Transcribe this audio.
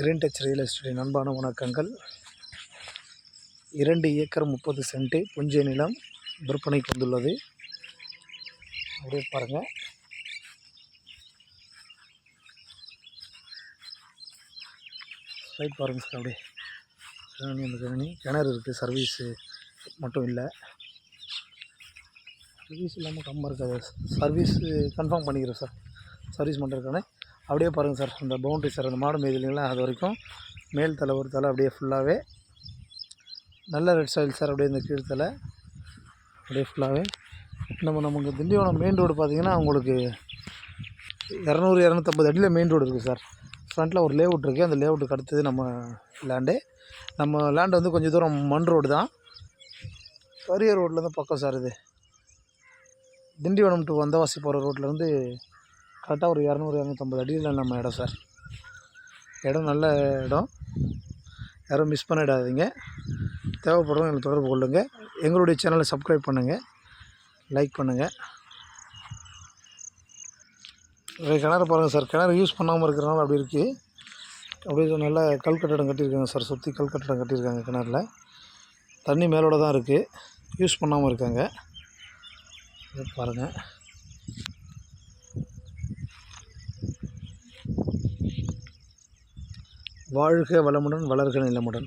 Green touch real எஸ்டேட்டின் அன்பான வணக்கங்கள். இரண்டு ஏக்கர் முப்பது சென்ட்டு புஞ்சை நிலம் விற்பனைக்கு வந்துள்ளது. அப்படியே பாருங்கள் சைட் பாருங்கள் சார் அப்படியே. கழனி அந்த கழனி கிணறு இருக்குது சர்வீஸு மட்டும் இல்லை. சர்வீஸ் இல்லாமல் கம்மா இருக்காது. சர்வீஸு கன்ஃபார்ம் பண்ணிக்கிறேன் சார் சர்வீஸ் பண்ணுறதுக்கான அப்படியே பாருங்கள் சார் அந்த பவுண்ட்ரி சார் அந்த மாடு மேய்தலிங்களா அது வரைக்கும் மேல் தலை ஒரு தலை அப்படியே ஃபுல்லாகவே நல்ல ரெட் சாயில் சார் அப்படியே இந்த கீழ் தலை அப்படியே ஃபுல்லாகவே நம்ம நமக்கு திண்டிவனம் மெயின் ரோடு பார்த்திங்கன்னா உங்களுக்கு இரநூறு இரநூத்தம்பது அடியில் மெயின் ரோடு இருக்குது சார். ஃப்ரண்ட்டில் ஒரு லேஅவுட் இருக்குது அந்த லேஅவுட்டுக்கு அடுத்தது நம்ம லேண்டு நம்ம லேண்டு வந்து கொஞ்சம் தூரம் மண் ரோடு தான். பெரிய ரோட்லேருந்து பக்கம் சார் இது. திண்டிவனம் டு வந்தவாசி போகிற ரோட்லேருந்து கரெக்டாக ஒரு இரநூறு இரநூத்தம்பது அடியில் நம்ம இடம் சார். இடம் நல்ல இடம். யாரும் மிஸ் பண்ணிடாதீங்க. தேவைப்படுறவங்க எங்களை தொடர்பு கொள்ளுங்கள் எங்களுடைய சேனலை சப்ஸ்கிரைப் பண்ணுங்கள் லைக் பண்ணுங்கள் கிணறு பாருங்கள் சார். கிணறு யூஸ் பண்ணாமல் இருக்கிறனால அப்படி இருக்குது அப்படியே நல்ல கல் கட்டடம் கட்டியிருக்காங்க சார். சுற்றி கல் கட்டடம் கட்டியிருக்காங்க கிணறுல. தண்ணி மேலோட தான் இருக்குது யூஸ் பண்ணாமல் இருக்காங்க. பாருங்கள் வாழ்க வளமுடன் வளர்க நிலமுடன்.